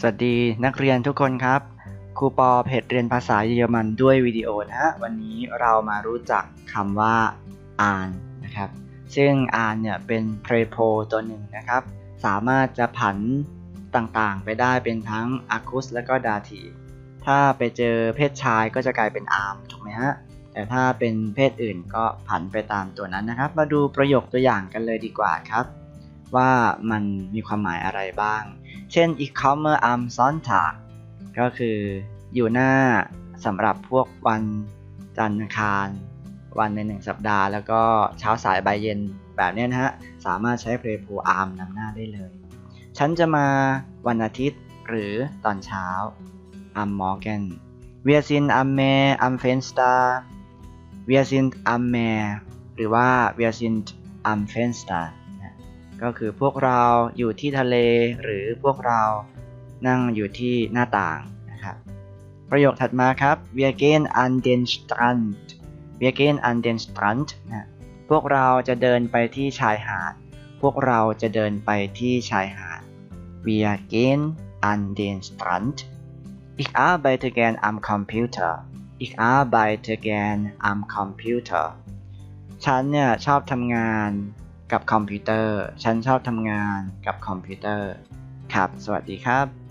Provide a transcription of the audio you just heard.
สวัสดีนักเรียนทุกคนครับ ครูปอเพจเรียนภาษาเยอรมันด้วยวิดีโอนะฮะวันนี้เรามารู้จักคำว่าอ่านนะครับ ซึ่งอ่านเนี่ยเป็น prepo ตัวหนึ่งนะครับ สามารถจะผันต่างๆ ไปได้เป็นทั้ง acus และก็ dative ถ้าไปเจอเพศชายก็จะกลายเป็น arm ถูกไหมฮะแต่ถ้าเป็นเพศอื่นก็ผันไปตามตัวนั้นนะครับ มาดูประโยคตัวอย่างกันเลยดีกว่าครับ ว่ามันมีความหมายอะไรบ้าง เช่น ich komme am Sonntag ก็คืออยู่หน้าสำหรับพวกวันจันทร์อังคาร วันในหนึ่งสัปดาห์ แล้วก็เช้าสายบ่ายเย็นแบบนี้นะฮะ สามารถใช้ prepo arm นำหน้าได้เลย ฉันจะมาวันอาทิตย์หรือตอนเช้า am Morgen wir sind am Meer am Fenster wir sind am Meer หรือว่า wir sind am Fenster นะ ก็คือพวกเราอยู่ที่ทะเลหรือพวกเรานั่งอยู่ที่หน้าต่างนะครับประโยคถัดมาครับ wir gehen an den Strand wir gehen an den Strand นะพวกเราจะเดินไปที่ชายหาด พวกเราจะเดินไปที่ชายหาด wir gehen an den Strand ich arbeite gern am Computer ich arbeite gern am Computer ฉันเนี่ยชอบทำงาน กับคอมพิวเตอร์ ฉันชอบทำงานกับคอมพิวเตอร์ ครับ สวัสดีครับ